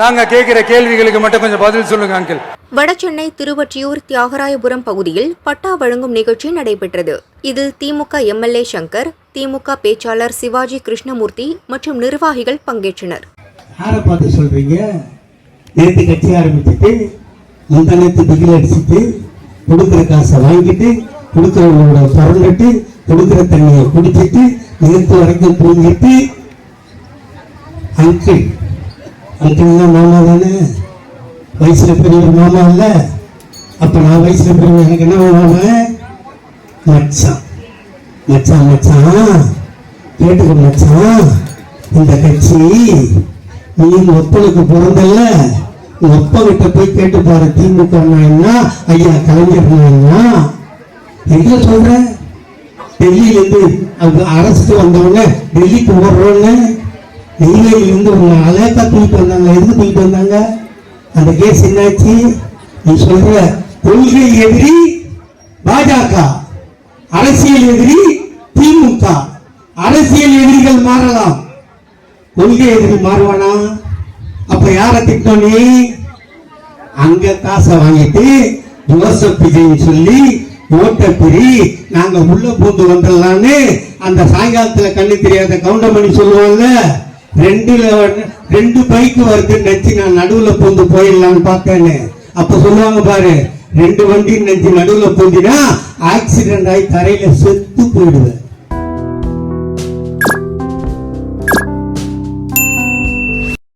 நாங்க கேட்கிற கேள்விகளுக்கு மட்டும் கொஞ்சம் பதில் சொல்லுங்க அங்கிள் வடசென்னை திருவொற்றியூர் தியாகராயபுரம் பகுதியில் பட்டா வழங்கும் நிகழ்ச்சி நடைபெற்றது. இதில் திமுக எம்எல்ஏ சங்கர் திமுக பேச்சாளர் சிவாஜி கிருஷ்ணமூர்த்தி மற்றும் நிர்வாகிகள் பங்கேற்றனர். யாரை பார்த்து சொல்றீங்க? நேற்று கட்சி ஆரம்பிச்சுட்டு முந்தா நேற்று பிகில் அடிச்சுட்டு கொடுக்குற காசை வாங்கிட்டு கொடுக்குறவங்களோட பிறந்துட்டு கொடுக்குற தண்ணியை குடிச்சிட்டு நேற்று வரைக்கும் தூங்கிட்டு அங்கிள் அங்கிள்னா மாமா தானே? வயசுல பெரிய மாமா இல்ல? அப்ப நான் வயசுல பெரிய எனக்கு என்ன மாமா? மச்சான். மச்சான் மச்சான். கேட்டுக்கோ மச்சான். இந்த கட்சி நீ ஒப்பனுக்கு பிறந்தல்ல. ஒப்ப கிட்ட போய் கேட்டு பாரு திமுக ஐயா கலைஞர் எங்க சொல்ற? டெல்லியிலேருந்து அரசுக்கு வந்தவங்க டெல்லிக்கு ஓடுறோன்னு நெய்வேலியில இருந்து அழகா அலேக்கா தூக்கிட்டு வந்தாங்க. எதுக்கு தூக்கிட்டு வந்தாங்க? அந்த கேஸ் என்னாச்சு? நீ சொல்ற கொள்கை எதிரி பாஜக அரசியல் எதிரி திமுக. அரசியல் எதிரிகள் மாறலாம். கொள்கை எதிரி மாறுவானா? அப்ப யார திட்டம் நீ? அங்க காசை வாங்கிட்டு ஜோசப் விஜய் சொல்லி ஓட்ட பிரி நாங்க உள்ள பூந்து வந்துடலான்னு அந்த சாயங்காலத்துல கண்ணு தெரியாத கவுண்டமணி சொல்லுவாங்க ரெண்டுல ரெண்டு பைக் வருதுன்னு நினைச்சு நான் நடுவுல பூந்து போயிடலான்னு பார்த்தேன்னு அப்ப சொல்லுவாங்க பாரு ரெண்டு வண்டி நினைச்சு நடுவுல பூந்தினா ஆக்சிடென்ட் ஆகி தரையில செத்து போயிடுவேன்.